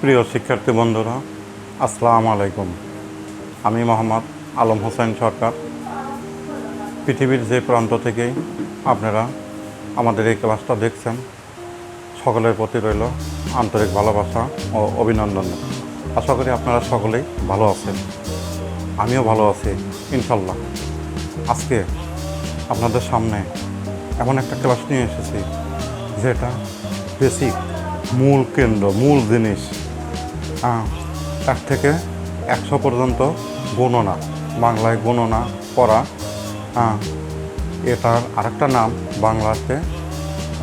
প্রিয় শিক্ষার্থী বন্ধুরা, আসসালামু আলাইকুম। আমি মোহাম্মদ আলম হোসেন সরকার। পৃথিবীর যে প্রান্ত থেকেই আপনারা আমাদের এই ক্লাসটা দেখছেন, সকলের প্রতি রইল আন্তরিক ভালোবাসা ও অভিনন্দন। আশা করি আপনারা সকলেই ভালো আছেন। আমিও ভালো আছি ইনশাল্লাহ আজকে আপনাদের সামনে এমন একটা ক্লাস নিয়ে এসেছি, যেটা বেসিক মূল কেন্দ্র, মূল জিনিস এক থেকে একশো পর্যন্ত গণনা, বাংলায় গণনা করা। এটার আরেকটা নাম বাংলাতে,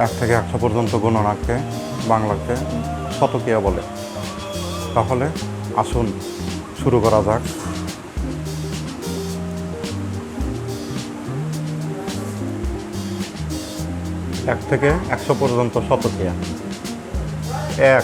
এক থেকে একশো পর্যন্ত গণনাকে বাংলাতে শতকিয়া বলে। তাহলে আসুন শুরু করা যাক। এক থেকে একশো পর্যন্ত শতকিয়া। এক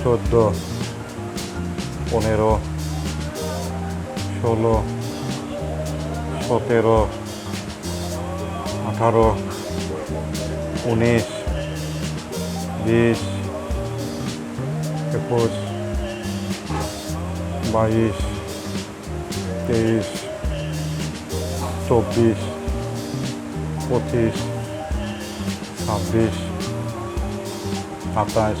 চোদ্দ পনেরো ষোলো সতেরো আঠারো উনিশ বিশ একুশ বাইশ তেইশ চব্বিশ পঁচিশ ছাব্বিশ সাতাশ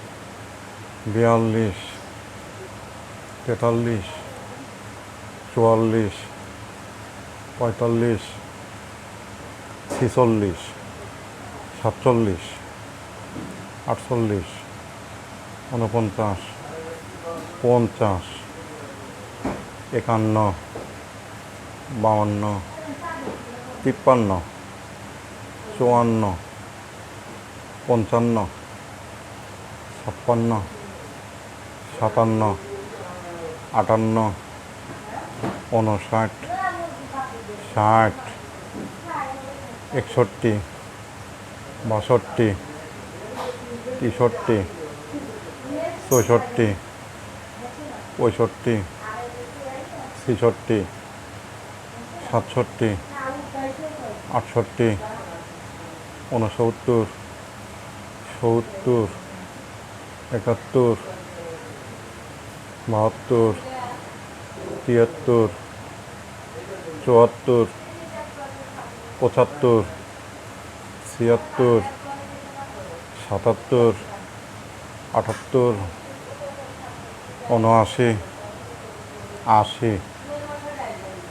বিয়াল্লিশ, তেতাল্লিশ, চুয়াল্লিশ, পঁয়তাল্লিশ, ছেচল্লিশ, সাতচল্লিশ, আটচল্লিশ উনপঞ্চাশ পঞ্চাশ, একান্ন, বাউন্ন, তিপ্পান্ন, চুয়ান্ন, পঞ্চান্ন, ছাপ্পান্ন সাতান্ন, আটান্ন, ঊনষাট, ষাট, একষট্টি, বাষট্টি, তেষট্টি, চৌষট্টি, পঁয়ষট্টি, ছেষট্টি, সাতষট্টি, আটষট্টি, ঊনসত্তর, সত্তর, একাত্তর বাহাত্তর, তিয়াত্তর, চুয়াত্তর, পঁচাত্তর, ছিয়াত্তর, সাতাত্তর, আটাত্তর উনআশি আশি,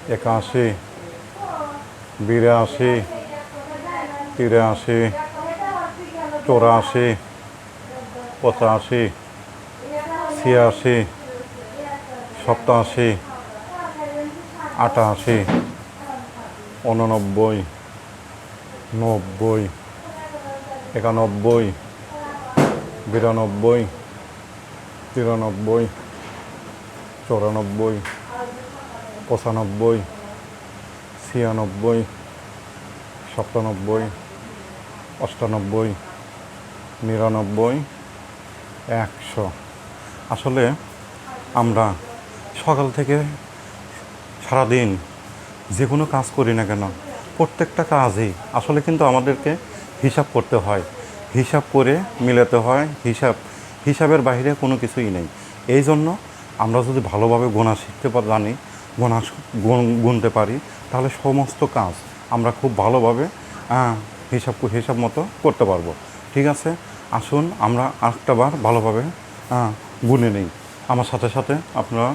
একাশি, বিরাশি, তিরাশি, চৌরাশি, পঁচাশি, ছিয়াশি সপ্তাশি আটাশি উননব্বই নব্বই, একানব্বই, বিরানব্বই, তিরানব্বই, চৌরানব্বই, পঁচানব্বই, ছিয়ানব্বই, সাতানব্বই, অষ্টানব্বই, নিরানব্বই, একশো। আসলে আমরা সকাল থেকে সারাদিন যে কোনো কাজ করি না কেন, প্রত্যেকটা কাজই আসলে কিন্তু আমাদেরকে হিসাব করতে হয়। হিসাব করে মিলাতে হয়, হিসাব, হিসাবের বাইরে কোনো কিছুই নেই। এই জন্য আমরা যদি ভালোভাবে গোনা শিখতে জানি গোনা গুন- গুনতে পারি, তাহলে সমস্ত কাজ আমরা খুব ভালোভাবে হিসাব হিসাব মতো করতে পারব। ঠিক আছে? আসুন আমরা আরেকটা বার ভালোভাবে গুনে নিই। আমার সাথে সাথে আপনারা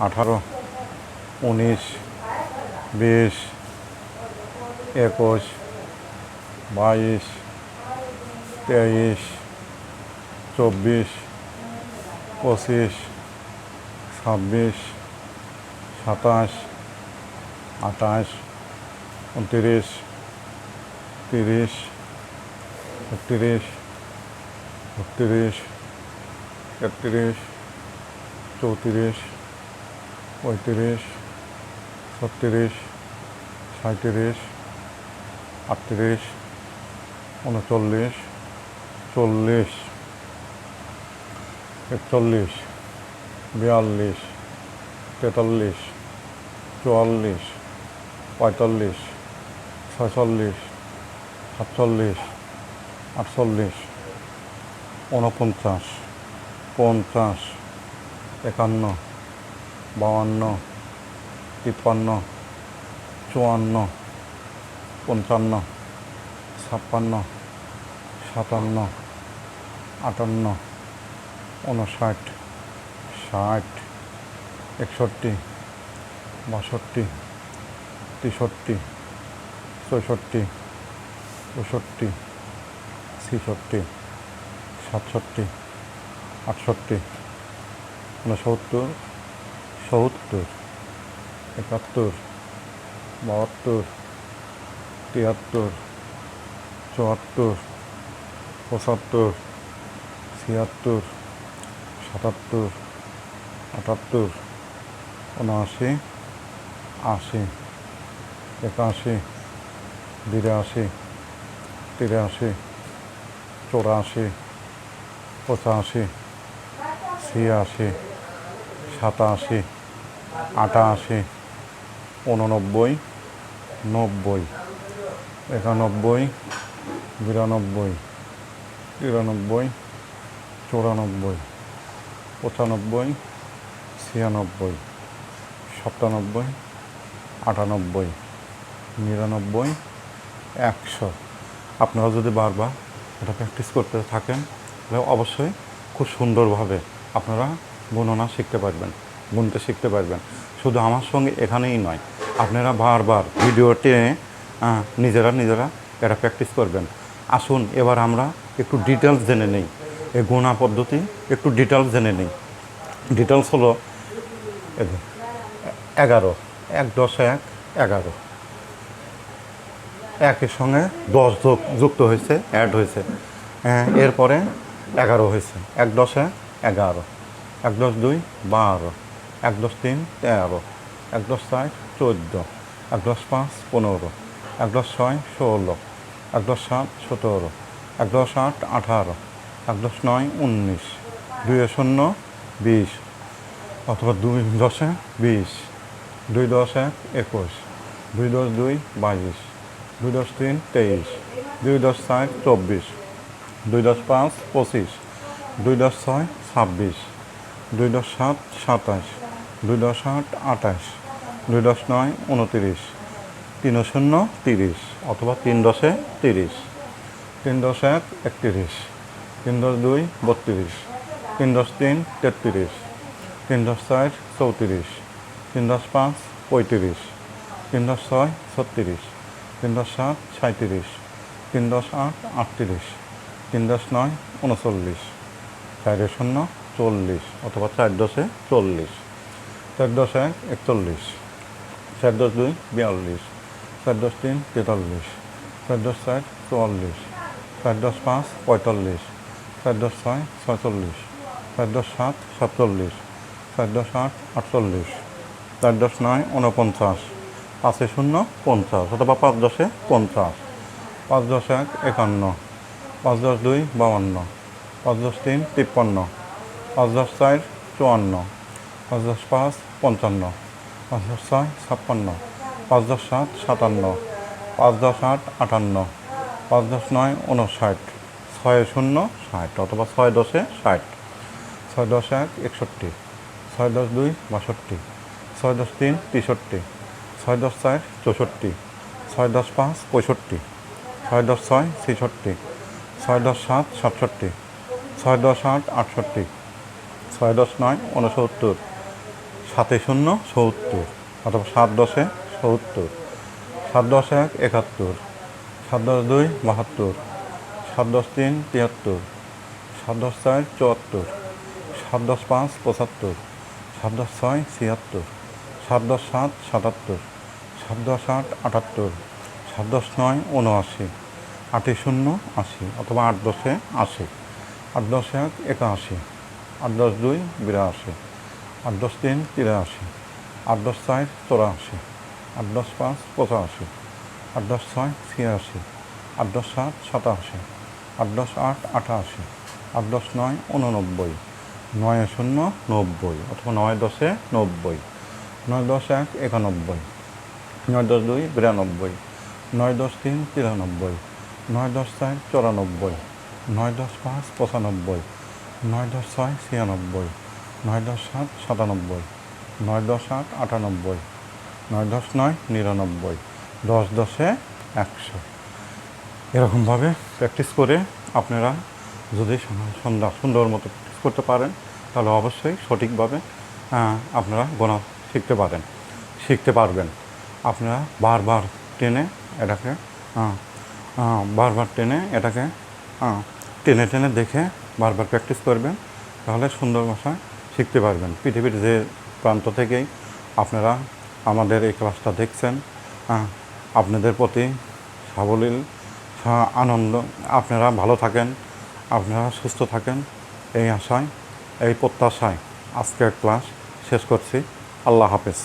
আঠারো, উনিশ, বিশ, একুশ, বাইশ, তেইশ, চব্বিশ, পঁচিশ, ছাব্বিশ, সাতাশ, আঠাশ, উনত্রিশ, তিরিশ একত্রিশ বত্রিশ একত্রিশ চৌত্রিশ পঁয়ত্রিশ, ছত্রিশ সাঁত্রিশ আটত্রিশ, উনচল্লিশ, চল্লিশ, একচল্লিশ, বিয়াল্লিশ, তেতাল্লিশ, চুয়াল্লিশ, পঁয়তাল্লিশ, ছয়চল্লিশ, সাতচল্লিশ, আটচল্লিশ উনপঞ্চাশ পঞ্চাশ, একান্ন বাউান্ন তিপ্পান্ন, চুয়ান্ন, পঞ্চান্ন, ছাপ্পান্ন, সাতান্ন, আটান্ন উনষাট ষাট, একষট্টি, বাষট্টি, তেষট্টি, চৌষট্টি, পঁয়ষট্টি, ছেষট্টি, সাতষট্টি, আটষট্টি ঊনসত্তর সত্তর, একাত্তর, বাহাত্তর, তিয়াত্তর, চুয়াত্তর, পঁচাত্তর, ছিয়াত্তর, সাতাত্তর, আটাত্তর, উনআশি, আশি, একাশি, বিরাশি, তিরাশি, চৌরাশি, পঁচাশি, ছিয়াশি, সাতাশি আটাশি, উননব্বই, নব্বই, একানব্বই, বিরানব্বই, তিরানব্বই, চৌরানব্বই, পঁচানব্বই, ছিয়ানব্বই, সাতানব্বই, আটানব্বই, নিরানব্বই, একশো। আপনারা যদি বারবার এটা প্র্যাকটিস করতে থাকেন, তাহলে অবশ্যই খুব সুন্দরভাবে আপনারা গণনা শিখতে পারবেন। গুনতে শিখতে পারবেন। শুধু আমার সঙ্গে এখানেই নয় আপনারা বারবার ভিডিওতে আহ, নিজেরা নিজেরা এটা প্র্যাকটিস করবেন। আসুন এবার আমরা একটু ডিটেলস জেনে নিই। এই গোনা পদ্ধতি একটু ডিটেলস জেনে নিই। ডিটেলস হলো এগারো এক দশ এক এগারো। একের সঙ্গে দশ যোগ যুক্ত হয়েছে অ্যাড হয়েছে। হ্যাঁ, এরপরে এগারো হয়েছে। এক দশে এগারো। এক দশ দুই বারো। এক দশ তিন তেরো, এক দশ চার চোদ্দ, এক দশ পাঁচ পনেরো, এক দশ ছয় ষোলো, এক দশ সাত সতেরো, এক দশ আট আঠারো, এক দশ নয় উনিশ, দুই শূন্য বিশ, অথবা দুই দশে বিশ, দুই দশ এক একুশ, দুই দশ দুই বাইশ, দুই দশ তিন তেইশ, দুই দশ চার চব্বিশ, দুই দশ পাঁচ পঁচিশ, দুই দশ ছয় ছাব্বিশ, দুই দশ সাত সাতাশ দুই দশ আট, আঠাশ। দুই দশ নয়, উনতিরিশ। তিন শূন্য, তিরিশ। অথবা তিন দশে তিরিশ। তিন দশ এক, একত্রিশ। তিন দশ দুই, বত্রিশ। তিন দশ তিন, তেত্রিশ। তিন দশ চার, চৌত্রিশ। তিন দশ পাঁচ, পঁয়ত্রিশ। তিন দশ ছয়, ছত্রিশ। তিন দশ সাত সাঁত্রিশ তিন দশ আট, আটত্রিশ। তিন দশ নয়, উনচল্লিশ। চার শূন্য, চল্লিশ। অথবা চার দশে চল্লিশ। চার দশ এক, একচল্লিশ। চার দশ দুই, বিয়াল্লিশ। চার দশ তিন, তেতাল্লিশ। চার দশ চার, চুয়াল্লিশ। চার দশ পাঁচ, পঁয়তাল্লিশ। চার দশ ছয়, ছয়চল্লিশ। চার দশ সাত, সাতচল্লিশ। চার দশ আট, আটচল্লিশ। চার দশ নয় উনপঞ্চাশ পাঁচে শূন্য, পঞ্চাশ। অথবা পাঁচ দশে পঞ্চাশ। পাঁচ দশ এক, একান্ন। পাঁচ দশ দুই, বাউান্ন। পাঁচ দশ তিন, তিপ্পান্ন। পাঁচ দশ চার, চুয়ান্ন। পাঁচ দশ পাঁচ, পঞ্চান্ন। পাঁচ দশ ছয়, ছাপ্পান্ন। পাঁচ দশ সাত, সাতান্ন। পাঁচ দশ আট, আটান্ন। পাঁচ দশ নয় উনষাট ছয় শূন্য, ষাট, অথবা ছয় দশে ষাট। ছয় দশ এক, একষট্টি। ছয় দশ দুই, বাষট্টি। ছয় দশ তিন, তেষট্টি। ছয় দশ চার, চৌষট্টি। ছয় দশ পাঁচ, পঁয়ষট্টি। ছয় দশ ছয়, ছেষট্টি। ছয় দশ সাত, সাতষট্টি। ছয় দশ আট, আটষট্টি। ছয় দশ নয় উনসত্তর সাতে শূন্য, সত্তর। অথবা সাত দশে সত্তর। সাত দশ এক একাত্তর। সাত দশ দুই, বাহাত্তর। সাত দশ তিন, তিয়াত্তর। সাত দশ চার, চুয়াত্তর। সাত দশ পাঁচ, পঁচাত্তর। সাত দশ ছয়, ছিয়াত্তর। সাত দশ সাত, সাতাত্তর। সাত দশ আট, আটাত্তর। সাত দশ নয় উনআশি আটে শূন্য, আশি। অথবা আট দশে আশি। আট দশ এক, একাশি। আট দশ দুই, বিরাশি। আট দশ তিন তিরাশি, আট দশ চার চৌরাশি, আট দশ পাঁচ পঁচাশি, আট দশ ছয় ছিয়াশি, আট দশ সাত সাতাশি, আট দশ আট আটাশি আট দশ নয় উননব্বই নয় শূন্য নব্বই অথবা নয় দশে নব্বই, নয় দশ এক একানব্বই, নয় দশ দুই বিরানব্বই, নয় দশ তিন তিরানব্বই, নয় দশ চার চুরানব্বই, নয় দশ পাঁচ পঁচানব্বই, নয় দশ ছয় ছিয়ানব্বই নয় দশ সাত সাতানব্বই, নয় দশ আট আটানব্বই, নয় দশ নয় নিরানব্বই, দশ দশে একশো। এরকমভাবে প্র্যাকটিস করে আপনারা যদি সন্ধ্যা- সুন্দর মতো প্র্যাকটিস করতে পারেন, তাহলে অবশ্যই সঠিকভাবে আপনারা গোনা শিখতে পারেন, শিখতে পারবেন। আপনারা বারবার টেনে এটাকে বারবার টেনে এটাকে টেনে টেনে দেখে বারবার প্র্যাকটিস করবেন, তাহলে সুন্দর ভাষায় শিখতে পারবেন। পৃথিবীর যে প্রান্ত থেকেই আপনারা আমাদের এই ক্লাসটা দেখছেন আপনাদের প্রতি সাবলীল আনন্দ। আপনারা ভালো থাকেন, আপনারা সুস্থ থাকেন, এই আশায়, এই প্রত্যাশায় আজকের ক্লাস শেষ করছি। আল্লাহ হাফেজ।